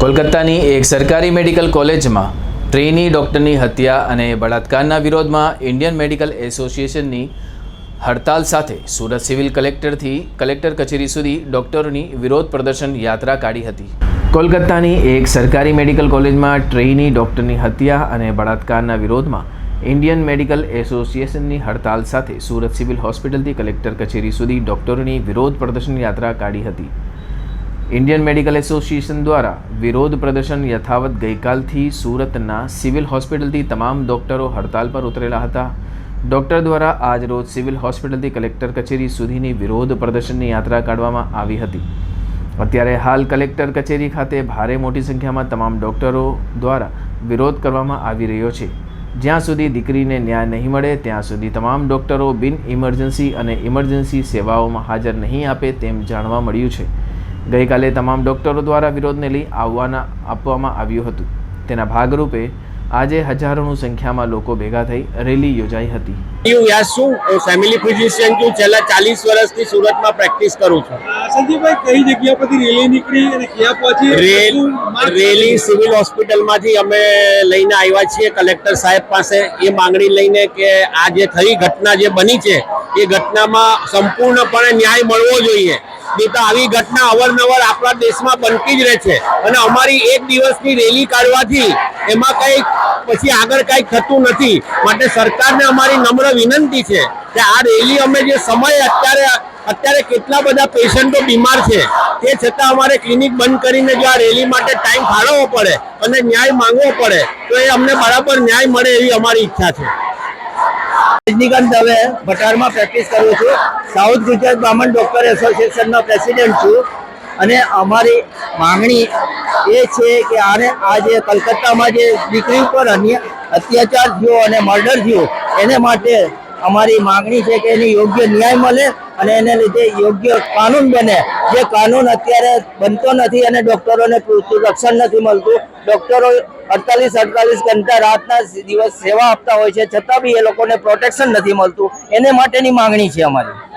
કોલકાતાની એક સરકારી મેડિકલ કોલેજમાં ટ્રેની ડૉક્ટરની હત્યા અને બળાત્કારના વિરોધમાં ઇન્ડિયન મેડિકલ એસોસિએશનની હડતાલ સાથે સુરત સિવિલ કલેક્ટરથી કલેક્ટર કચેરી સુધી ડૉક્ટરોની વિરોધ પ્રદર્શન યાત્રા કાઢી હતી. કોલકાતાની એક સરકારી મેડિકલ કોલેજમાં ટ્રેની ડૉક્ટરની હત્યા અને બળાત્કારના વિરોધમાં ઇન્ડિયન મેડિકલ એસોસિએશનની હડતાલ સાથે સુરત સિવિલ હોસ્પિટલથી કલેક્ટર કચેરી સુધી ડૉક્ટરોની વિરોધ પ્રદર્શન યાત્રા કાઢી હતી. ઇન્ડિયન મેડિકલ એસોસિએશન દ્વારા વિરોધ પ્રદર્શન યથાવત ગઈકાલથી સુરતના સિવિલ હોસ્પિટલથી તમામ ડોક્ટરો હડતાલ પર ઉતરેલા હતા. ડૉક્ટર દ્વારા આજ રોજ સિવિલ હોસ્પિટલથી કલેક્ટર કચેરી સુધીની વિરોધ પ્રદર્શનની યાત્રા કાઢવામાં આવી હતી. અત્યારે હાલ કલેક્ટર કચેરી ખાતે ભારે મોટી સંખ્યામાં તમામ ડોક્ટરો દ્વારા વિરોધ કરવામાં આવી રહ્યો છે. જ્યાં સુધી દીકરીને ન્યાય નહીં મળે, ત્યાં સુધી તમામ ડોક્ટરો બિન ઇમરજન્સી અને ઇમરજન્સી સેવાઓમાં હાજર નહીં આપે તેમ જાણવા મળ્યું છે. ગઈકાલે તમામ ડોક્ટરો દ્વારા વિરોધને લઈ આવવાના આપવામાં આવ્યું હતું. તેના ભાગરૂપે આજે હજારોની સંખ્યામાં લોકો ભેગા થઈ રેલી યોજાઈ હતી. હું વ્યાસ છું હું ફેમિલી ફિઝિશિયન છું. છેલ્લા ચાલીસ વર્ષથી સુરતમાં પ્રેક્ટિસ કરું છું. સંજીવભાઈ કઈ જગ્યા પરથી રેલી નીકળી અને ક્યાં પહોંચી? રેલ રેલી સિવિલ હોસ્પિટલમાંથી અમે લઈને આવ્યા છીએ. કલેક્ટર સાહેબ પાસે એ માંગણી લઈને કે આ જે થઈ ઘટના જે બની છે એ ઘટનામાં સંપૂર્ણપણે ન્યાય મળવો જોઈએ. નહીં તો આવી ઘટના અવારનવાર આપણા દેશમાં બનતી જ રહે છે. અને અમારી એક દિવસની રેલી કાઢવાથી એમાં કંઈ પછી આગળ કંઈ થતું નથી. માટે સરકારને અમારી નમ્ર વિનંતી છે કે આ રેલી અમે જે સમય અત્યારે અત્યારે કેટલા બધા પેશન્ટો બીમાર છે, તે છતાં અમારે ક્લિનિક બંધ કરીને જો આ રેલી માટે ટાઈમ ફાળવવો પડે અને ન્યાય માંગવો પડે, તો એ અમને બરાબર ન્યાય મળે એવી અમારી ઈચ્છા છે. રજનીકાંત દવે ભટારમાં પ્રેક્ટિસ કરું છું. સાઉથ ગુજરાત બ્રાહ્મણ ડોક્ટર એસોસિએશનનો પ્રેસિડેન્ટ છું. અને અમારી માંગણી એ છે કે આને આ જે કલકત્તામાં જે દીકરી ઉપર અત્યાચાર થયો અને મર્ડર થયો એને માટે અમારી માંગણી છે કે એને યોગ્ય ન્યાય મળે અને એને લીધે યોગ્ય કાનૂન બને. જે કાનૂન અત્યારે બનતો નથી અને ડોક્ટરોને પૂરતું રક્ષણ નથી મળતું. ડોક્ટરો અડતાલીસ અડતાલીસ ઘંટા રાતના દિવસ સેવા આપતા હોય છે. છતાં બી એ લોકોને પ્રોટેક્શન નથી મળતું. એને માટેની માંગણી છે અમારી.